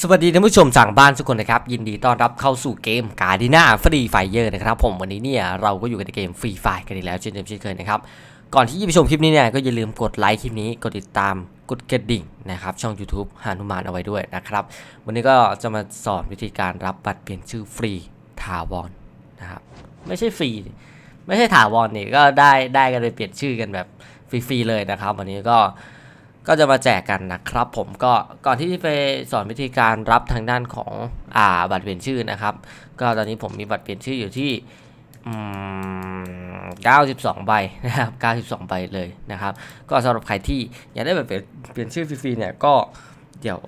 สวัสดีท่านผู้ชมสั่งบ้านทุกคนนะครับ ยินดีต้อนรับเข้าสู่เกมกาดิน่าฟรีไฟเยอร์นะครับ ผมวันนี้เนี่ยเราก็อยู่กันในเกมฟรีไฟกันอีกแล้วเช่นเดิมเช่นเคยนะครับ ก่อนที่จะไปชมคลิปนี้เนี่ยก็อย่าลืมกดไลค์คลิปนี้กดติดตามกดกระดิ่งนะครับ ช่อง YouTube หานุมานเอาไว้ด้วยนะครับ วันนี้ก็จะมาสอนวิธีการรับบัตรเปลี่ยนชื่อฟรีถาวรนะครับ ไม่ใช่ฟรี ไม่ใช่ถาวรนี่ก็ได้ได้กันเลยเปลี่ยนชื่อกันแบบฟรีๆเลยนะครับ วันนี้ก็ ก็จะมาแจกกันนะครับ ผมก็ก่อนที่จะไปสอนวิธีการรับทางด้านของอ่าบัตรเปลี่ยนชื่อนะครับ ก็ตอนนี้ผมมีบัตรเปลี่ยนชื่ออยู่ที่อืม92 ใบนะครับ 92 ใบเลยนะครับ ก็สำหรับใครที่อยากได้บัตรเปลี่ยนชื่อฟรีๆเนี่ยก็เดี๋ยว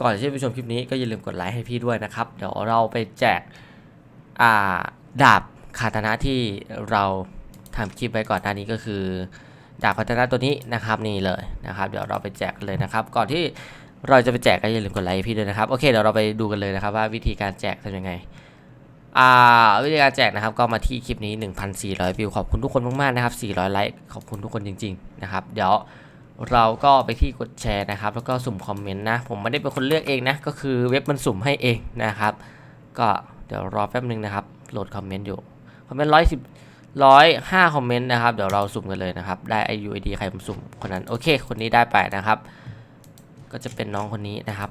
ก่อนที่จะไปชมคลิปนี้ก็อย่าลืมกดไลค์ให้พี่ด้วยนะครับ เดี๋ยวเราไปแจกอ่าดาบคาตานะที่เราทำคลิปไว้ก่อนหน้านี้ก็คือ ดาบพัฒนาตัวนี้นะครับนี่เลยนะครับ เดี๋ยวเราไปแจกกันเลยนะครับ ก่อนที่เราจะไปแจกก็อย่าลืมกดไลค์พี่ด้วยนะครับโอเคเดี๋ยวเราไปดูกันเลยนะครับว่าวิธีการแจกทำยังไงอ่าวิธีการแจกนะครับก็มาที่คลิปนี้ 1,400 วิวขอบคุณทุกคนมากๆนะครับ 400 ไลค์ขอบคุณทุกคนจริง ๆ นะครับ เดี๋ยวเราก็ไปที่กดแชร์นะครับ แล้วก็สุ่มคอมเมนต์นะ ผมไม่ได้เป็นคนเลือกเองนะ ก็คือเว็บมันสุ่มให้เองนะครับ ก็เดี๋ยวรอแป๊บนึงนะครับโหลดคอมเมนต์อยู่คอมเมนต์ร้อยสิบ ร้อยห้าคอมเมนต์นะครับ เดี๋ยวเราสุ่มกันเลยนะครับ ได้ UID ใครผมสุ่มคนนั้น โอเค คนนี้ได้ไปนะครับ ก็จะเป็นน้องคนนี้นะครับ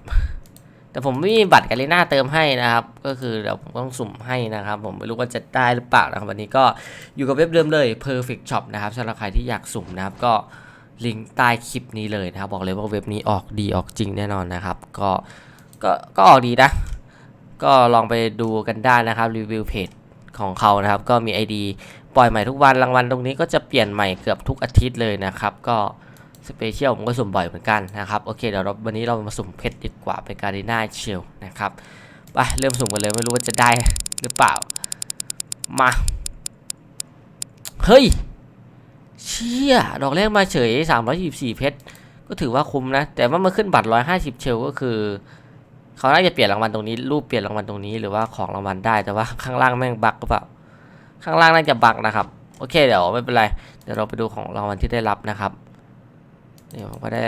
แต่ผมไม่มีบัตรกาลิน่าเติมให้นะครับ ก็คือเดี๋ยวผมต้องสุ่มให้นะครับ ผมไม่รู้ว่าจะได้หรือเปล่านะครับ วันนี้ก็อยู่กับเว็บเดิมเลย Perfect Shop นะครับสำหรับใครที่อยากสุ่มนะครับก็ลิงก์ใต้คลิปนี้เลยนะครับ บอกเลยว่าเว็บนี้ออกดีออกจริงแน่นอนนะครับ ก็ก็ก็ออกดีนะ ก็ลองไปดูกันได้นะครับรีวิวเพจ ของเขานะครับ ก็มี ID ปล่อยใหม่ทุกวันรางวัลตรงนี้ก็จะเปลี่ยนใหม่เกือบทุกอาทิตย์เลยนะครับ ก็สเปเชียลผมก็สุ่มบ่อยเหมือนกันนะครับ โอเคเดี๋ยววันนี้เรามาสุ่มเพชรดีกว่าเป็นการีน่าเชลนะครับไปเริ่มสุ่มกันเลยไม่รู้ว่าจะได้หรือเปล่า มาเฮ้ยเชี่ยดอกแรกมาเฉย 324 เพชรก็ถือว่าคุ้มนะ แต่ว่ามาขึ้นบัตร 150 เชลก็คือ เขาน่าจะเปลี่ยนรางวัลตรงนี้ รูปเปลี่ยนรางวัลตรงนี้หรือว่าของรางวัลได้แต่ว่าข้างล่างแม่งบั๊กหรือเปล่าข้างล่างน่าจะบักนะครับโอเคเดี๋ยวไม่เป็นไรเดี๋ยวเราไปดูของรางวัลที่ได้รับนะครับนี่ผมก็ได้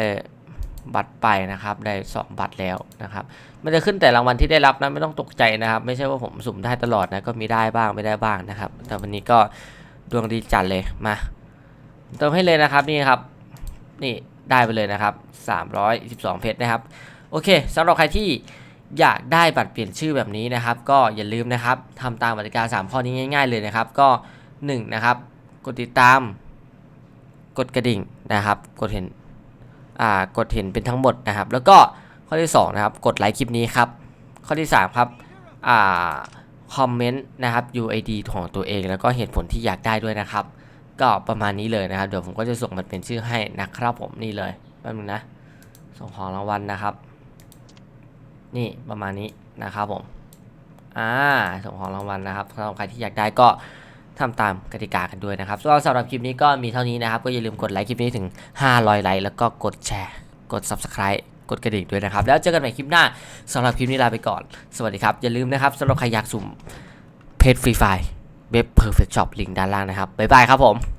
บัตรไปนะครับได้สองบัตรแล้วนะครับมันจะขึ้นแต่รางวัลที่ได้รับนะไม่ต้องตกใจนะครับ ไม่ใช่ว่าผมสุ่มได้ตลอดนะก็มีได้บ้างไม่ได้บ้างนะครับ แต่วันนี้ก็ดวงดีจัดเลยมาเติมให้เลยนะครับนี่ครับ นี่ได้ไปเลยนะครับ312เพชรนะครับ โอเคสำหรับใครที่อยากได้บัตรเปลี่ยนชื่อแบบนี้นะครับ ก็อย่าลืมนะครับทำตามกติกา3ข้อนี้ง่าย ๆ เลยนะครับ ก็1นะครับกดติดตาม กดกระดิ่งนะครับ กดเห็นอ่ากดเห็นเป็นทั้งหมดนะครับ แล้วก็ข้อที่2นะครับกดไลค์คลิปนี้ครับ ข้อที่3ครับอ่าคอมเมนต์นะครับ UID ของตัวเองแล้วก็เหตุผลที่อยากได้ด้วยนะครับ ก็ประมาณนี้เลยนะครับ เดี๋ยวผมก็จะส่งมันเป็นชื่อให้นะครับผมนี่เลยแป๊บนึงนะส่งของรางวัลนะครับ นี่ประมาณนี้นะครับผมอ่าส่งของรางวัลนะครับสำหรับใครที่อยากได้ก็ทำตามกติกากันด้วยนะครับก็สำหรับคลิปนี้ก็มีเท่านี้นะครับ ก็อย่าลืมกดไลค์คลิปนี้ถึง 500 ไลค์แล้วก็กดแชร์ กด Subscribe กดกระดิ่งด้วยนะครับ แล้วเจอกันใหม่คลิปหน้าสำหรับคลิปนี้ลาไปก่อน สวัสดีครับ อย่าลืมนะครับสำหรับใครอยากสุ่มเพจฟรีไฟเว็บ Perfect Shop ลิงก์ด้านล่างนะครับ บ๊ายบายครับผม